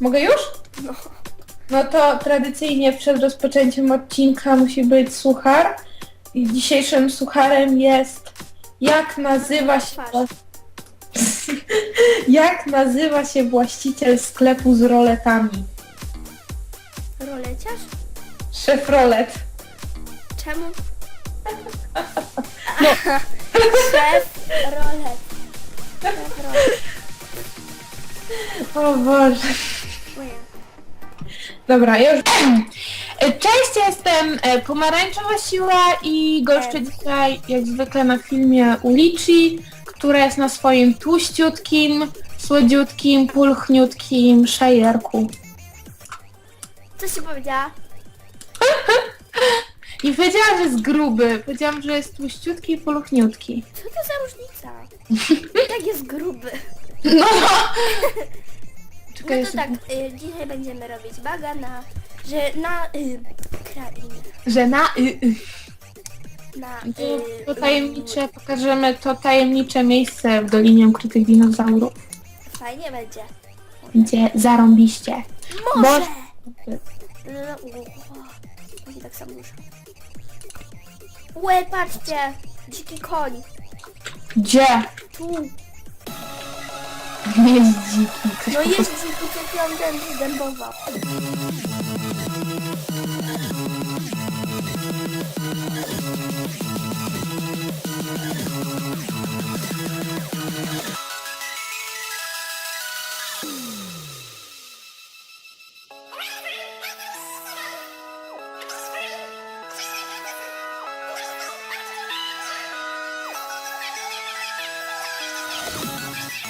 Mogę już? No. No to tradycyjnie przed rozpoczęciem odcinka musi być suchar. I dzisiejszym sucharem jest jak nazywa się Twarz. jak nazywa się właściciel sklepu z roletami? Roleciarz? Szef rolet. Czemu? No. Szef rolet. Szef rolet. O Boże. Dobra, już. Cześć, jestem e, Pomarańczowa Siła i goszczę dzisiaj jak zwykle na filmie Ulici, która jest na swoim tłuściutkim, słodziutkim, pulchniutkim szajerku. Co się powiedziała? I powiedziałam, że jest gruby. Powiedziałam, że jest tłuściutki i pulchniutki. Co to za różnica? Jak jest gruby? No! No Czekaj, to jeszcze- tak, y, dzisiaj będziemy robić baga na, że na y, krainę. Że na... Y, y. Na To, y, to tajemnicze, pokażemy to tajemnicze miejsce w Dolinie Ukrytych Dinozaurów, Fajnie będzie. gdzie zarąbiście. Może! Bo- No, o, i tak samo muszę. Łe, patrzcie! Dziki koń. Gdzie? Tu. Nie jest dziki. Ktoś No po jest prostu- dziki, co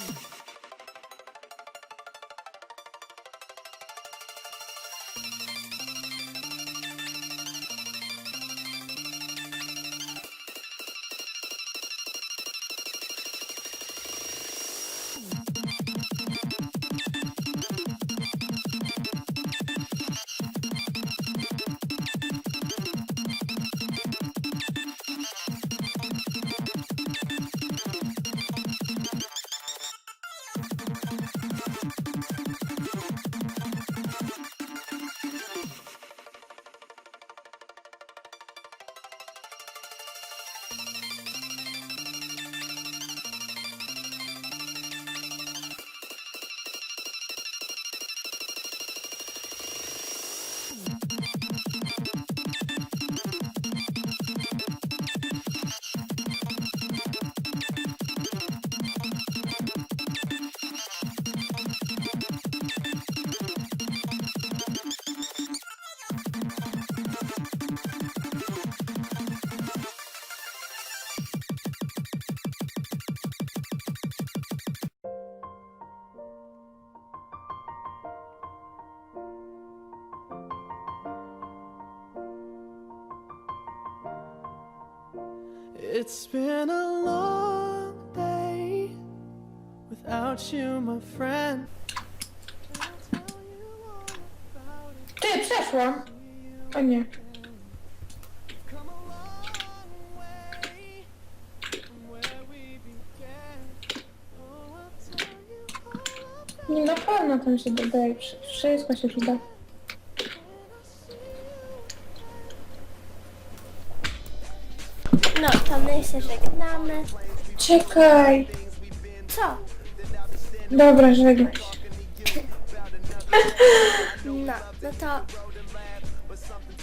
Yeah. It's been a long day without you, my friend. Ty, przeszłam. Nie. Nie na pewno tam się dodaje. wszy- Wszystko się przyda. No, to my się żegnamy. Czekaj. Co? Dobra, żegnaj się. No, no to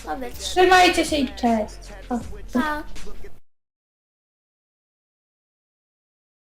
Powiedz, Trzymajcie się i cześć. O. pa.